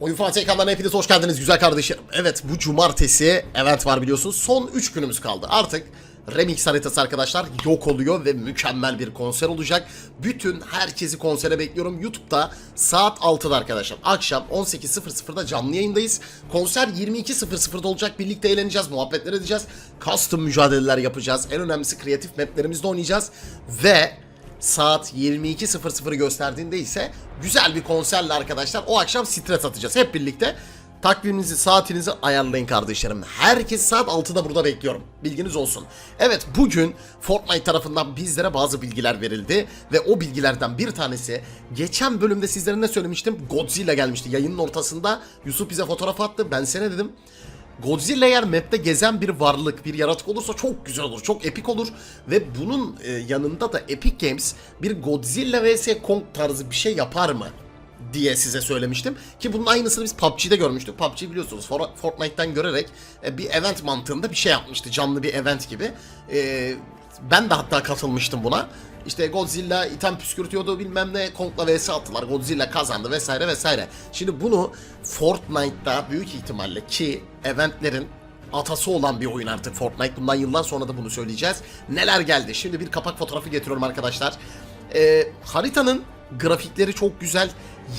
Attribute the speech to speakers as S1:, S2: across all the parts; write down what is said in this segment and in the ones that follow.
S1: Oyun Fatih kanalına hepiniz hoş geldiniz güzel kardeşlerim. Evet bu cumartesi event var biliyorsunuz. Son 3 günümüz kaldı. Artık Remix haritası arkadaşlar yok oluyor ve mükemmel bir konser olacak. Bütün herkesi konsere bekliyorum. YouTube'da saat 6'da arkadaşlar. Akşam 18.00'da canlı yayındayız. Konser 22.00'da olacak. Birlikte eğleneceğiz, muhabbetler edeceğiz. Custom mücadeleler yapacağız. En önemlisi kreatif maplerimizde oynayacağız. Ve saat 22.00 gösterdiğinde ise güzel bir konserle arkadaşlar o akşam stres atacağız hep birlikte. Takviminizi, saatinizi ayarlayın kardeşlerim. Herkes saat 6'da burada bekliyorum. Bilginiz olsun. Evet bugün Fortnite tarafından bizlere bazı bilgiler verildi. Ve o bilgilerden bir tanesi geçen bölümde sizlere ne söylemiştim? Godzilla gelmişti. Yayının ortasında Yusuf bize fotoğraf attı. Ben sene dedim. Godzilla eğer map'te gezen bir varlık, bir yaratık olursa çok güzel olur, çok epik olur ve bunun e, yanında da Epic Games bir Godzilla vs Kong tarzı bir şey yapar mı diye size söylemiştim ki bunun aynısını biz PUBG'de görmüştük. PUBG biliyorsunuz For- Fortnite'tan görerek e, bir event mantığında bir şey yapmıştı, canlı bir event gibi. E, ben de hatta katılmıştım buna. İşte Godzilla item püskürtüyordu bilmem ne Kong'la vs attılar. Godzilla kazandı vesaire vesaire. Şimdi bunu Fortnite'da büyük ihtimalle ki eventlerin atası olan bir oyun artık Fortnite. Bundan yıllar sonra da bunu söyleyeceğiz. Neler geldi? Şimdi bir kapak fotoğrafı getiriyorum arkadaşlar. Ee, haritanın grafikleri çok güzel.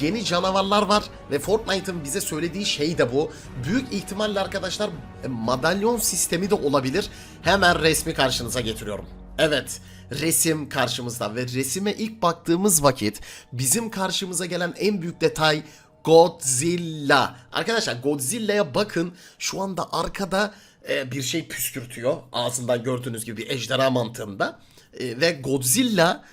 S1: Yeni canavarlar var ve Fortnite'ın bize söylediği şey de bu. Büyük ihtimalle arkadaşlar e, madalyon sistemi de olabilir. Hemen resmi karşınıza getiriyorum. Evet, resim karşımızda ve resime ilk baktığımız vakit bizim karşımıza gelen en büyük detay Godzilla. Arkadaşlar Godzilla'ya bakın. Şu anda arkada e, bir şey püskürtüyor. Ağzından gördüğünüz gibi bir ejderha mantığında. E, ve Godzilla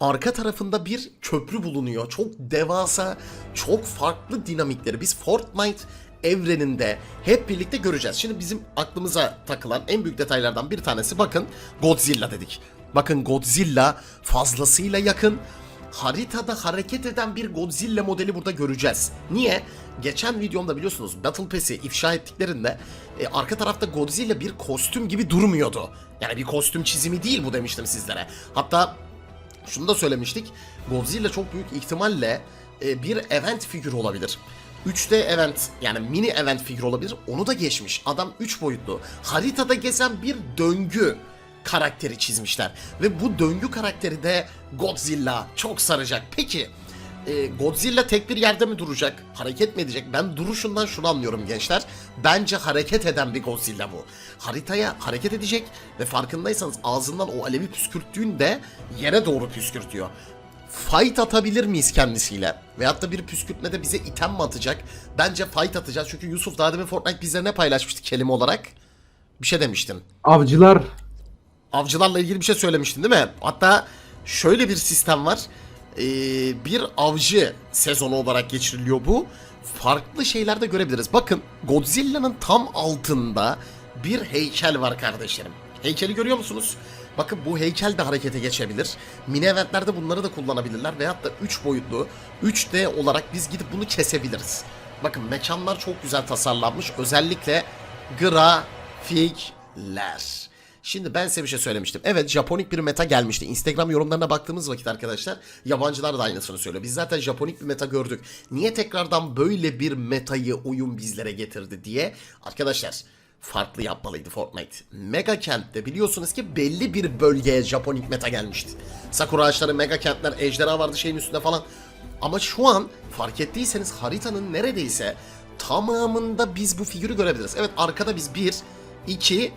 S1: arka tarafında bir köprü bulunuyor. Çok devasa, çok farklı dinamikleri biz Fortnite evreninde hep birlikte göreceğiz. Şimdi bizim aklımıza takılan en büyük detaylardan bir tanesi bakın Godzilla dedik. Bakın Godzilla fazlasıyla yakın. Haritada hareket eden bir Godzilla modeli burada göreceğiz. Niye? Geçen videomda biliyorsunuz Battle Pass'i ifşa ettiklerinde e, arka tarafta Godzilla bir kostüm gibi durmuyordu. Yani bir kostüm çizimi değil bu demiştim sizlere. Hatta şunu da söylemiştik. Godzilla çok büyük ihtimalle e, bir event figürü olabilir. 3D event yani mini event figürü olabilir. Onu da geçmiş. Adam 3 boyutlu. Haritada gezen bir döngü karakteri çizmişler. Ve bu döngü karakteri de Godzilla çok saracak. Peki e, Godzilla tek bir yerde mi duracak? Hareket mi edecek? Ben duruşundan şunu anlıyorum gençler. Bence hareket eden bir Godzilla bu. Haritaya hareket edecek ve farkındaysanız ağzından o alevi püskürttüğünde yere doğru püskürtüyor. Fight atabilir miyiz kendisiyle? Veyahut da bir püskürtmede bize item mi atacak? Bence fight atacağız çünkü Yusuf daha demin Fortnite bizlere ne paylaşmıştı kelime olarak? Bir şey demiştin
S2: Avcılar
S1: avcılarla ilgili bir şey söylemiştin değil mi? Hatta şöyle bir sistem var. Ee, bir avcı sezonu olarak geçiriliyor bu. Farklı şeyler de görebiliriz. Bakın Godzilla'nın tam altında bir heykel var kardeşlerim. Heykeli görüyor musunuz? Bakın bu heykel de harekete geçebilir. Mini eventlerde bunları da kullanabilirler. Veyahut da 3 boyutlu 3D olarak biz gidip bunu kesebiliriz. Bakın mekanlar çok güzel tasarlanmış. Özellikle grafikler. Şimdi ben size bir şey söylemiştim. Evet Japonik bir meta gelmişti. Instagram yorumlarına baktığımız vakit arkadaşlar yabancılar da aynısını söylüyor. Biz zaten Japonik bir meta gördük. Niye tekrardan böyle bir metayı oyun bizlere getirdi diye. Arkadaşlar farklı yapmalıydı Fortnite. Mega Kent'te biliyorsunuz ki belli bir bölgeye Japonik meta gelmişti. Sakura ağaçları, mega kentler, ejderha vardı şeyin üstünde falan. Ama şu an fark ettiyseniz haritanın neredeyse tamamında biz bu figürü görebiliriz. Evet arkada biz 1, 2,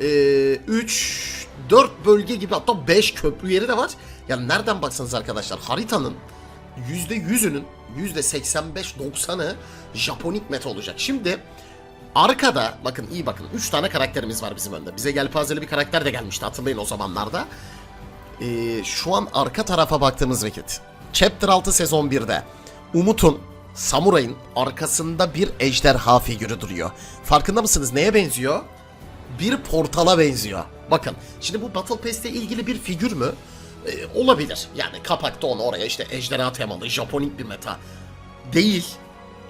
S1: 3, 4 bölge gibi hatta 5 köprü yeri de var. Yani nereden baksanız arkadaşlar haritanın %100'ünün %85-90'ı Japonik meta olacak. Şimdi arkada bakın iyi bakın 3 tane karakterimiz var bizim önde. Bize gelpazeli bir karakter de gelmişti hatırlayın o zamanlarda. Ee, şu an arka tarafa baktığımız vakit Chapter 6 sezon 1'de Umut'un Samuray'ın arkasında bir ejderha figürü duruyor. Farkında mısınız neye benziyor? Bir portala benziyor. Bakın şimdi bu Battle Pass'te ilgili bir figür mü? Ee, olabilir. Yani kapakta onu oraya işte ejderha temalı Japonik bir meta. Değil.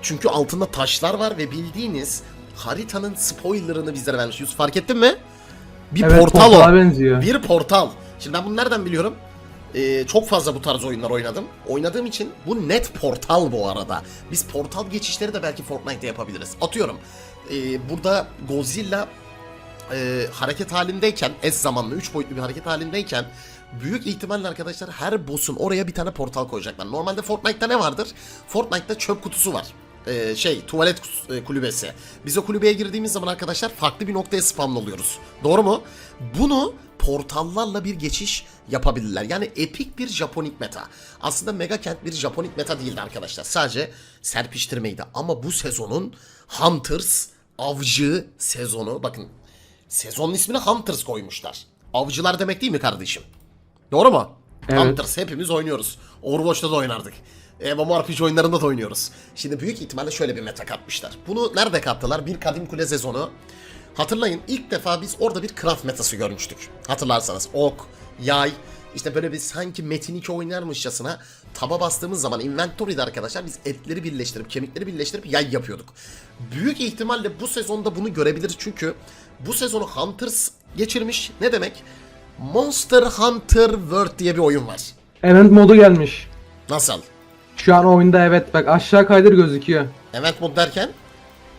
S1: Çünkü altında taşlar var ve bildiğiniz haritanın spoilerını bizlere vermiş. Yusuf fark ettin mi? Bir
S2: Evet,
S1: portal o.
S2: benziyor.
S1: Bir portal. Şimdi ben bunu nereden biliyorum? Ee, çok fazla bu tarz oyunlar oynadım. Oynadığım için bu net portal bu arada. Biz portal geçişleri de belki Fortnite'te yapabiliriz. Atıyorum. ee, burada Godzilla e, hareket halindeyken, eş zamanlı 3 boyutlu bir hareket halindeyken büyük ihtimalle arkadaşlar her boss'un oraya bir tane portal koyacaklar. Normalde Fortnite'ta ne vardır? Fortnite'ta çöp kutusu var. Ee, şey tuvalet e, kulübesi. Biz o kulübeye girdiğimiz zaman arkadaşlar farklı bir noktaya spamlı oluyoruz. Doğru mu? Bunu portallarla bir geçiş yapabilirler. Yani epik bir Japonik meta. Aslında Mega Kent bir Japonik meta değildi arkadaşlar. Sadece serpiştirmeydi. Ama bu sezonun Hunters avcı sezonu. Bakın Sezonun ismini Hunters koymuşlar. Avcılar demek değil mi kardeşim? Doğru mu?
S2: Evet.
S1: Hunters hepimiz oynuyoruz. Overwatch'ta da oynardık. MMORPG oyunlarında da oynuyoruz. Şimdi büyük ihtimalle şöyle bir meta katmışlar. Bunu nerede kattılar? Bir Kadim Kule sezonu. Hatırlayın ilk defa biz orada bir craft metası görmüştük. Hatırlarsanız ok, yay, işte böyle bir sanki Metin 2 oynarmışçasına taba bastığımız zaman inventory'de arkadaşlar biz etleri birleştirip kemikleri birleştirip yay yapıyorduk. Büyük ihtimalle bu sezonda bunu görebiliriz çünkü bu sezonu Hunters geçirmiş. Ne demek? Monster Hunter World diye bir oyun var.
S2: Event modu gelmiş.
S1: Nasıl?
S2: Şu an oyunda evet bak aşağı kaydır gözüküyor.
S1: Event mod derken?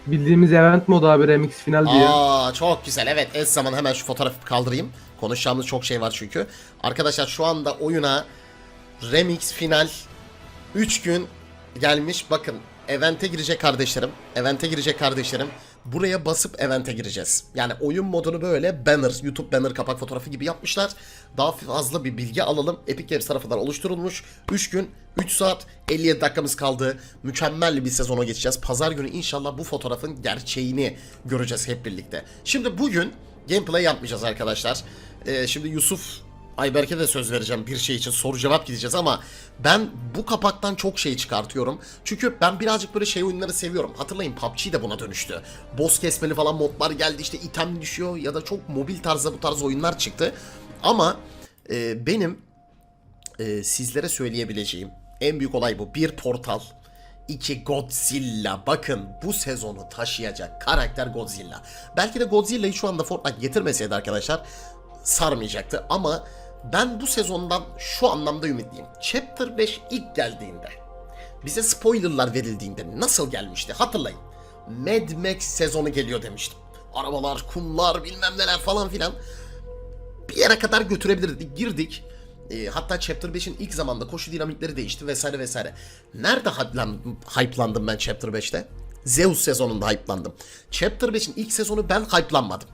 S2: Bildiğimiz event modu abi remix final diye.
S1: Aa çok güzel evet es zaman hemen şu fotoğrafı kaldırayım. Konuşacağımız çok şey var çünkü. Arkadaşlar şu anda oyuna Remix final 3 gün gelmiş. Bakın evente girecek kardeşlerim. Evente girecek kardeşlerim. Buraya basıp evente gireceğiz. Yani oyun modunu böyle banner, YouTube banner kapak fotoğrafı gibi yapmışlar. Daha fazla bir bilgi alalım. Epic Games tarafından oluşturulmuş. 3 gün, 3 saat, 57 dakikamız kaldı. Mükemmel bir sezona geçeceğiz. Pazar günü inşallah bu fotoğrafın gerçeğini göreceğiz hep birlikte. Şimdi bugün gameplay yapmayacağız arkadaşlar. Ee, şimdi Yusuf Ayberk'e de söz vereceğim bir şey için soru cevap gideceğiz ama ben bu kapaktan çok şey çıkartıyorum. Çünkü ben birazcık böyle şey oyunları seviyorum. Hatırlayın PUBG de buna dönüştü. Boss kesmeli falan modlar geldi işte item düşüyor ya da çok mobil tarzda bu tarz oyunlar çıktı. Ama e, benim e, sizlere söyleyebileceğim en büyük olay bu. Bir portal, iki Godzilla. Bakın bu sezonu taşıyacak karakter Godzilla. Belki de Godzilla'yı şu anda Fortnite getirmeseydi arkadaşlar sarmayacaktı ama ben bu sezondan şu anlamda ümitliyim. Chapter 5 ilk geldiğinde bize spoilerlar verildiğinde nasıl gelmişti hatırlayın. Mad Max sezonu geliyor demiştim. Arabalar, kumlar, bilmem neler falan filan bir yere kadar götürebilirdik. Girdik. E, hatta Chapter 5'in ilk zamanda koşu dinamikleri değişti vesaire vesaire. Nerede hype'landım, hype'landım ben Chapter 5'te? Zeus sezonunda hype'landım. Chapter 5'in ilk sezonu ben hype'lanmadım.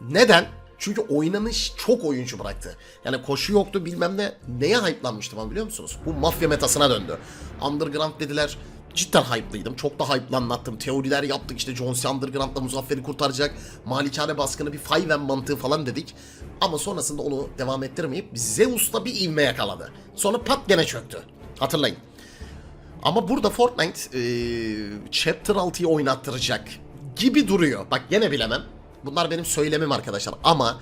S1: Neden? Çünkü oynanış çok oyuncu bıraktı. Yani koşu yoktu bilmem ne. Neye hype'lanmıştım ama biliyor musunuz? Bu mafya metasına döndü. Underground dediler. Cidden hype'lıydım. Çok da hype'lı anlattım. Teoriler yaptık işte John C. Underground'la Muzaffer'i kurtaracak. Malikane baskını bir five mantığı falan dedik. Ama sonrasında onu devam ettirmeyip Zeus'la bir ivme yakaladı. Sonra pat gene çöktü. Hatırlayın. Ama burada Fortnite eee, Chapter 6'yı oynattıracak gibi duruyor. Bak gene bilemem. Bunlar benim söylemim arkadaşlar ama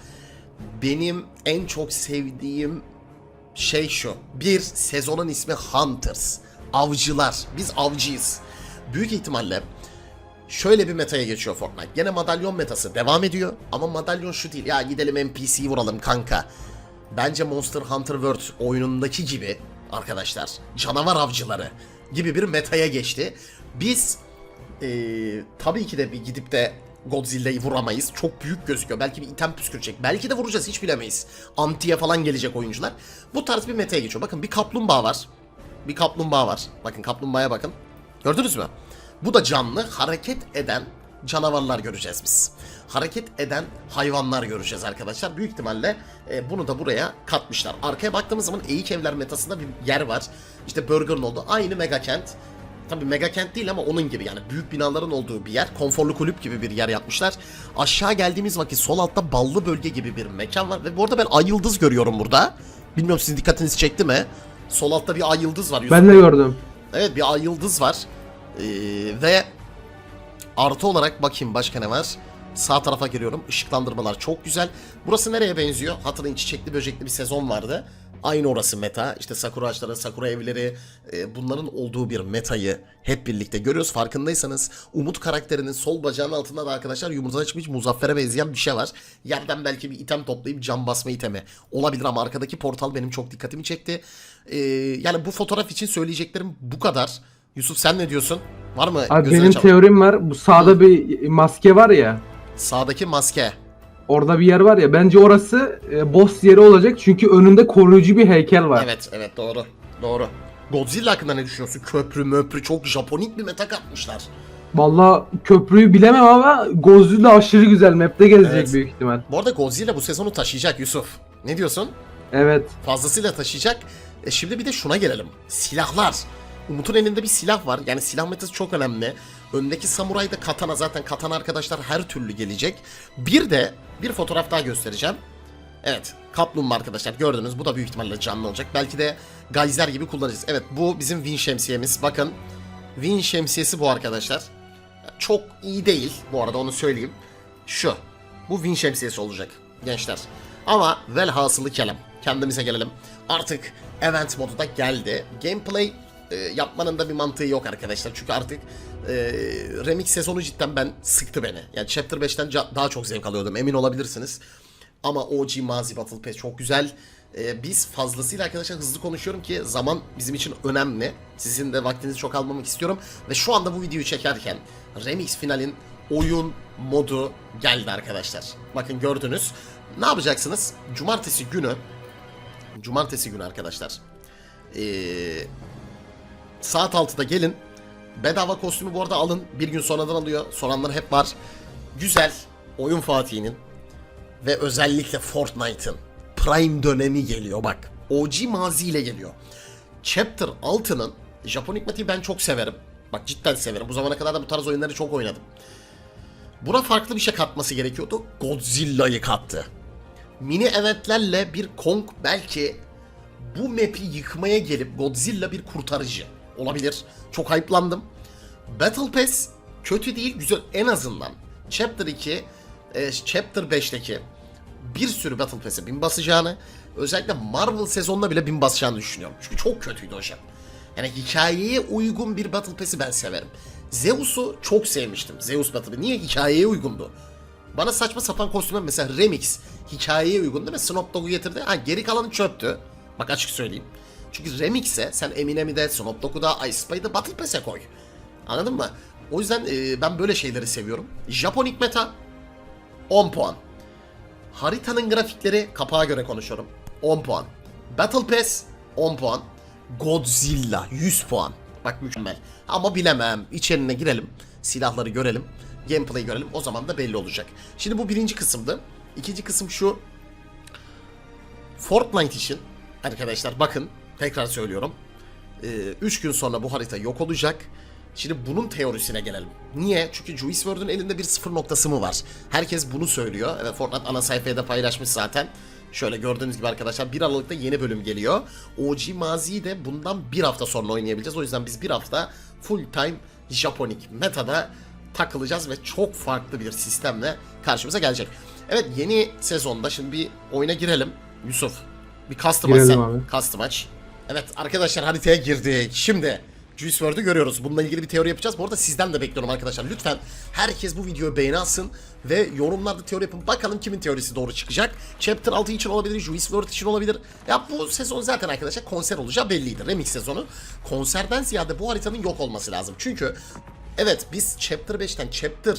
S1: benim en çok sevdiğim şey şu. Bir, sezonun ismi Hunters. Avcılar. Biz avcıyız. Büyük ihtimalle şöyle bir metaya geçiyor Fortnite. Gene madalyon metası devam ediyor ama madalyon şu değil. Ya gidelim NPC'yi vuralım kanka. Bence Monster Hunter World oyunundaki gibi arkadaşlar canavar avcıları gibi bir metaya geçti. Biz eee, tabii ki de bir gidip de Godzilla'yı vuramayız. Çok büyük gözüküyor. Belki bir item püskürecek. Belki de vuracağız hiç bilemeyiz. Antiye falan gelecek oyuncular. Bu tarz bir metaya geçiyor. Bakın bir kaplumbağa var. Bir kaplumbağa var. Bakın kaplumbağaya bakın. Gördünüz mü? Bu da canlı, hareket eden canavarlar göreceğiz biz. Hareket eden hayvanlar göreceğiz arkadaşlar. Büyük ihtimalle e, bunu da buraya katmışlar. Arkaya baktığımız zaman Eğik Evler metasında bir yer var. İşte Burger'ın olduğu aynı mega kent. Tabi mega kent değil ama onun gibi yani büyük binaların olduğu bir yer. Konforlu kulüp gibi bir yer yapmışlar. Aşağı geldiğimiz vakit sol altta ballı bölge gibi bir mekan var. Ve bu arada ben ay yıldız görüyorum burada. Bilmiyorum sizin dikkatinizi çekti mi? Sol altta bir ay yıldız var.
S2: Ben de gördüm.
S1: Evet bir ay yıldız var. Ee, ve artı olarak bakayım başka ne var. Sağ tarafa giriyorum. Işıklandırmalar çok güzel. Burası nereye benziyor? Hatırlayın çiçekli böcekli bir sezon vardı. Aynı orası meta. İşte sakura ağaçları, sakura evleri e, bunların olduğu bir metayı hep birlikte görüyoruz. Farkındaysanız Umut karakterinin sol bacağının altında da arkadaşlar yumurtadan çıkmış muzaffere benzeyen bir şey var. Yerden belki bir item toplayıp cam basma itemi olabilir ama arkadaki portal benim çok dikkatimi çekti. E, yani bu fotoğraf için söyleyeceklerim bu kadar. Yusuf sen ne diyorsun? Var mı?
S2: Abi benim
S1: çarpan-
S2: teorim var. Bu sağda bir maske var ya.
S1: Sağdaki maske.
S2: Orada bir yer var ya. Bence orası e, boss yeri olacak. Çünkü önünde koruyucu bir heykel var.
S1: Evet evet doğru. Doğru. Godzilla hakkında ne düşünüyorsun? Köprü möprü çok Japonik bir meta katmışlar.
S2: Valla köprüyü bilemem ama Godzilla aşırı güzel. Map'te gezecek
S1: Evet.
S2: büyük ihtimal.
S1: Bu arada Godzilla bu sezonu taşıyacak Yusuf. Ne diyorsun?
S2: Evet.
S1: Fazlasıyla taşıyacak. E şimdi bir de şuna gelelim. Silahlar. Umut'un elinde bir silah var. Yani silah metası çok önemli. Öndeki samuray da katana. Zaten katana arkadaşlar her türlü gelecek. Bir de bir fotoğraf daha göstereceğim. Evet. Kaplumbağa arkadaşlar gördünüz. Bu da büyük ihtimalle canlı olacak. Belki de gayzer gibi kullanacağız. Evet bu bizim Win şemsiyemiz. Bakın. Win şemsiyesi bu arkadaşlar. Çok iyi değil bu arada onu söyleyeyim. Şu. Bu Win şemsiyesi olacak gençler. Ama velhasılı kelam. Kendimize gelelim. Artık event modu da geldi. Gameplay e, yapmanın da bir mantığı yok arkadaşlar. Çünkü artık e, Remix sezonu cidden ben sıktı beni. Yani Chapter 5'ten ca- daha çok zevk alıyordum emin olabilirsiniz. Ama OG Mazi Battle Pass çok güzel. Ee, biz fazlasıyla arkadaşlar hızlı konuşuyorum ki zaman bizim için önemli. Sizin de vaktinizi çok almamak istiyorum. Ve şu anda bu videoyu çekerken Remix finalin oyun modu geldi arkadaşlar. Bakın gördünüz. Ne yapacaksınız? Cumartesi günü Cumartesi günü arkadaşlar. Ee, saat 6'da gelin. Bedava kostümü bu arada alın. Bir gün sonradan alıyor. Soranlar hep var. Güzel. Oyun Fatih'inin ve özellikle Fortnite'ın Prime dönemi geliyor bak. OG maziyle geliyor. Chapter 6'nın Japonik matiği ben çok severim. Bak cidden severim. Bu zamana kadar da bu tarz oyunları çok oynadım. Buna farklı bir şey katması gerekiyordu. Godzilla'yı kattı. Mini eventlerle bir Kong belki bu map'i yıkmaya gelip Godzilla bir kurtarıcı olabilir. Çok hype'landım. Battle Pass kötü değil, güzel en azından. Chapter 2, e, Chapter 5'teki bir sürü Battle Pass'e bin basacağını, özellikle Marvel sezonuna bile bin basacağını düşünüyorum. Çünkü çok kötüydü hocam. Yani hikayeye uygun bir Battle Pass'i ben severim. Zeus'u çok sevmiştim. Zeus Battle'ı. Niye? Hikayeye uygundu. Bana saçma sapan kostümler mesela Remix hikayeye uygundu ve Snoop Dogg'u getirdi. Ha geri kalanı çöptü. Bak açık söyleyeyim. Çünkü Remix'e sen Eminem'i de Snoop Dogg'u da Ice Spice'ı da Battle Pass'e koy. Anladın mı? O yüzden e, ben böyle şeyleri seviyorum. Japonik meta 10 puan. Haritanın grafikleri kapağa göre konuşuyorum. 10 puan. Battle Pass 10 puan. Godzilla 100 puan. Bak mükemmel. Ama bilemem. İçerine girelim. Silahları görelim. Gameplay görelim. O zaman da belli olacak. Şimdi bu birinci kısımdı. İkinci kısım şu. Fortnite için arkadaşlar bakın tekrar söylüyorum. 3 gün sonra bu harita yok olacak. Şimdi bunun teorisine gelelim. Niye? Çünkü Juice WRLD'ün elinde bir sıfır noktası mı var? Herkes bunu söylüyor. Evet Fortnite ana sayfaya da paylaşmış zaten. Şöyle gördüğünüz gibi arkadaşlar 1 Aralık'ta yeni bölüm geliyor. OG Mazi'yi de bundan bir hafta sonra oynayabileceğiz. O yüzden biz bir hafta full time Japonik metada takılacağız ve çok farklı bir sistemle karşımıza gelecek. Evet yeni sezonda şimdi bir oyuna girelim. Yusuf bir custom aç
S2: Girelim
S1: sen.
S2: abi.
S1: Custom aç. Evet arkadaşlar haritaya girdik. Şimdi Juice WRLD'ü görüyoruz. Bununla ilgili bir teori yapacağız. Bu arada sizden de bekliyorum arkadaşlar. Lütfen herkes bu videoyu beğeni alsın ve yorumlarda teori yapın. Bakalım kimin teorisi doğru çıkacak. Chapter 6 için olabilir, Juice WRLD için olabilir. Ya bu sezon zaten arkadaşlar konser olacağı belliydi. Remix sezonu. Konserden ziyade bu haritanın yok olması lazım. Çünkü evet biz Chapter 5'ten Chapter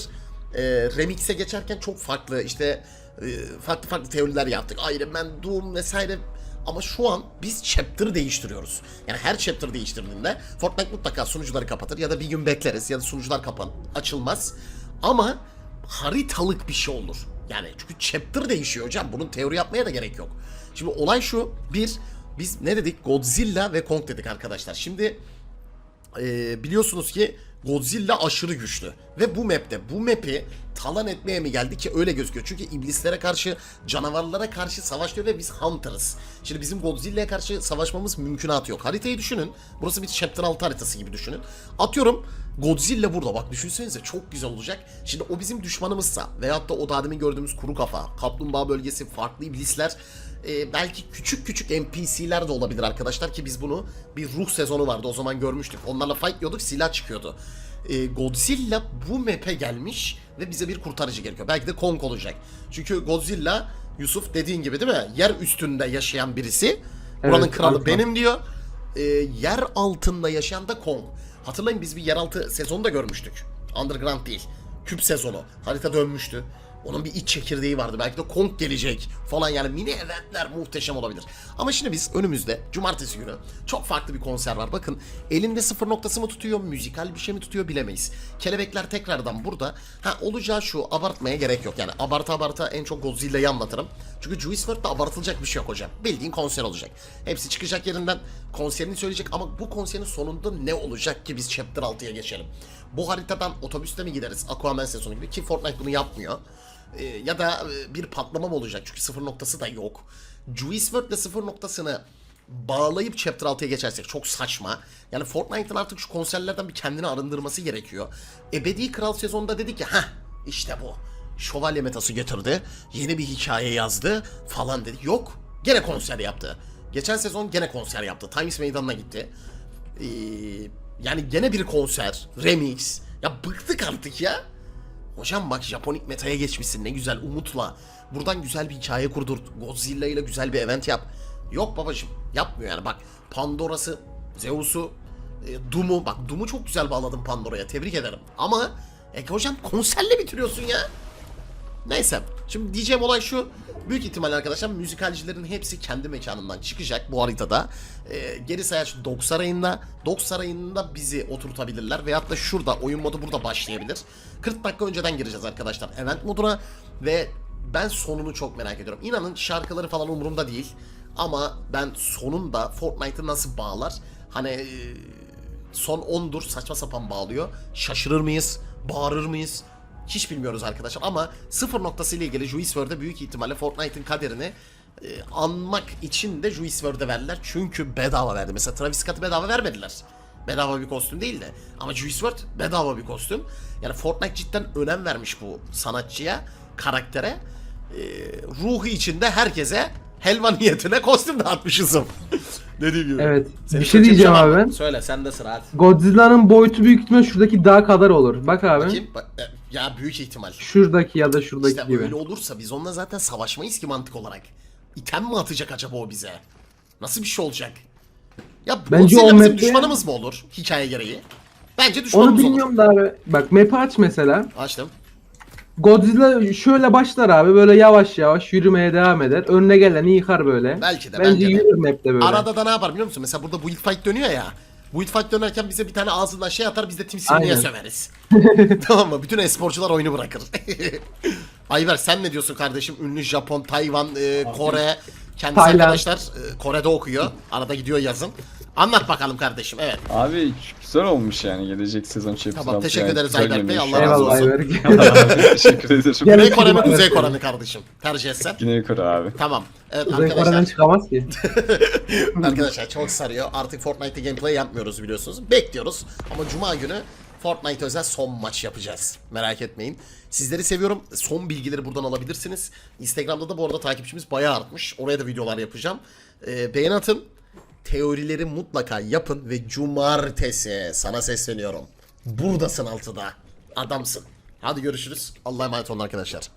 S1: e, Remix'e geçerken çok farklı işte e, farklı farklı teoriler yaptık. Iron Man, Doom vesaire ama şu an biz chapter değiştiriyoruz. Yani her chapter değiştirdiğinde Fortnite mutlaka sunucuları kapatır ya da bir gün bekleriz ya da sunucular kapan açılmaz. Ama haritalık bir şey olur. Yani çünkü chapter değişiyor hocam. Bunun teori yapmaya da gerek yok. Şimdi olay şu. Bir, biz ne dedik? Godzilla ve Kong dedik arkadaşlar. Şimdi e, biliyorsunuz ki Godzilla aşırı güçlü. Ve bu map'te bu map'i talan etmeye mi geldi ki öyle gözüküyor. Çünkü iblislere karşı, canavarlara karşı savaşıyor ve biz Hunter'ız. Şimdi bizim Godzilla'ya karşı savaşmamız mümkünatı yok. Haritayı düşünün. Burası bir Chapter 6 haritası gibi düşünün. Atıyorum Godzilla burada. Bak düşünsenize çok güzel olacak. Şimdi o bizim düşmanımızsa veyahut da o daha demin gördüğümüz kuru kafa, kaplumbağa bölgesi, farklı iblisler e, belki küçük küçük NPC'ler de olabilir arkadaşlar ki biz bunu bir ruh sezonu vardı o zaman görmüştük. Onlarla fight diyorduk silah çıkıyordu. E, Godzilla bu map'e gelmiş ve bize bir kurtarıcı gerekiyor. Belki de Kong olacak. Çünkü Godzilla Yusuf dediğin gibi değil mi? Yer üstünde yaşayan birisi. Buranın
S2: Evet,
S1: kralı
S2: alfa.
S1: benim diyor. E, yer altında yaşayan da Kong. Hatırlayın biz bir yeraltı sezonu da görmüştük. Underground değil. Küp sezonu. Harita dönmüştü. Onun bir iç çekirdeği vardı. Belki de Kong gelecek falan yani mini eventler muhteşem olabilir. Ama şimdi biz önümüzde cumartesi günü çok farklı bir konser var. Bakın elinde sıfır noktası mı tutuyor, müzikal bir şey mi tutuyor bilemeyiz. Kelebekler tekrardan burada. Ha olacağı şu abartmaya gerek yok. Yani abarta abarta en çok Godzilla'yı anlatırım. Çünkü Juice WRLD'de abartılacak bir şey yok hocam. Bildiğin konser olacak. Hepsi çıkacak yerinden konserini söyleyecek ama bu konserin sonunda ne olacak ki biz Chapter 6'ya geçelim. Bu haritadan otobüste mi gideriz Aquaman sezonu gibi ki Fortnite bunu yapmıyor. Ee, ya da e, bir patlama mı olacak çünkü sıfır noktası da yok. Juice WRLD ile sıfır noktasını bağlayıp Chapter 6'ya geçersek çok saçma. Yani Fortnite'ın artık şu konserlerden bir kendini arındırması gerekiyor. Ebedi Kral sezonunda dedi ki ha işte bu. Şövalye metası getirdi. Yeni bir hikaye yazdı falan dedi. Yok. Gene konser yaptı. Geçen sezon gene konser yaptı. Times Meydanı'na gitti. Ee, yani gene bir konser. Remix. Ya bıktık artık ya. Hocam bak Japonik metaya geçmişsin ne güzel umutla. Buradan güzel bir hikaye kurdur. Godzilla ile güzel bir event yap. Yok babacım yapmıyor yani bak Pandora'sı, Zeus'u, e, Doom'u bak Doom'u çok güzel bağladın Pandora'ya tebrik ederim. Ama e, hocam konserle bitiriyorsun ya. Neyse. Şimdi diyeceğim olay şu. Büyük ihtimal arkadaşlar müzikalcilerin hepsi kendi mekanından çıkacak bu haritada. Ee, geri sayaç Dog Sarayı'nda. Dog Sarayı'nda bizi oturtabilirler. Veyahut da şurada oyun modu burada başlayabilir. 40 dakika önceden gireceğiz arkadaşlar event moduna. Ve ben sonunu çok merak ediyorum. İnanın şarkıları falan umurumda değil. Ama ben sonunda Fortnite'ı nasıl bağlar? Hani e, son 10'dur saçma sapan bağlıyor. Şaşırır mıyız? Bağırır mıyız? Hiç bilmiyoruz arkadaşlar ama sıfır noktası ile ilgili Juice WRLD'e büyük ihtimalle Fortnite'ın kaderini e, anmak için de Juice WRLD'e verdiler. Çünkü bedava verdi. Mesela Travis Scott'ı bedava vermediler. Bedava bir kostüm değil de. Ama Juice WRLD bedava bir kostüm. Yani Fortnite cidden önem vermiş bu sanatçıya, karaktere. E, ruhu içinde herkese helva niyetine kostüm dağıtmışızım. Dediğim gibi.
S2: Evet.
S1: Seni
S2: bir şey diyeceğim abi ben.
S1: Söyle sen de sıra hadi.
S2: Godzilla'nın boyutu büyük ihtimal şuradaki dağ kadar olur. Bak abi.
S1: Bakayım. Bak, e, ya büyük ihtimal.
S2: Şuradaki ya da şuradaki
S1: İşte
S2: gibi.
S1: öyle olursa biz onunla zaten savaşmayız ki mantık olarak. İtem mi atacak acaba o bize? Nasıl bir şey olacak? Ya
S2: Bence o map'te-
S1: düşmanımız mı olur hikaye gereği? Bence düşmanımız
S2: Onu
S1: olur.
S2: bilmiyorum da abi. Bak map'i aç mesela.
S1: Açtım.
S2: Godzilla şöyle başlar abi böyle yavaş yavaş yürümeye devam eder. Önüne geleni yıkar böyle.
S1: Belki de,
S2: Bence
S1: bence de.
S2: yürür map'te böyle.
S1: Arada da ne yapar biliyor musun? Mesela burada build fight dönüyor ya. Build fight dönerken bize bir tane ağzından şey atar biz de Team Simi'ye
S2: Aynen.
S1: söveriz. tamam mı? Bütün esporcular oyunu bırakır. Ayber sen ne diyorsun kardeşim? Ünlü Japon, Tayvan, e, Kore. Kendisi
S2: Tayland.
S1: arkadaşlar e, Kore'de okuyor. Arada gidiyor yazın. Anlat bakalım kardeşim evet.
S3: Abi güzel olmuş yani gelecek sezon Chapter
S1: Tamam,
S3: 6
S1: teşekkür ederiz Ayberk Bey, Allah razı
S2: Eyvallah
S1: olsun.
S2: Ayberk.
S3: Teşekkür ederim.
S1: Güney Kore mi
S2: Kuzey.
S1: Kore mi kardeşim? Tercih etsen.
S3: Güney Kore abi.
S1: Tamam. Evet
S2: Kuzey Kore'den
S1: arkadaşlar.
S2: çıkamaz ki.
S1: Arkadaşlar çok sarıyor. Artık Fortnite'te gameplay yapmıyoruz biliyorsunuz. Bekliyoruz. Ama Cuma günü Fortnite özel son maç yapacağız. Merak etmeyin. Sizleri seviyorum. Son bilgileri buradan alabilirsiniz. Instagram'da da bu arada takipçimiz bayağı artmış. Oraya da videolar yapacağım. Ee, beğen atın. Teorileri mutlaka yapın ve cumartesi sana sesleniyorum. Buradasın altıda. Adamsın. Hadi görüşürüz. Allah'a emanet olun arkadaşlar.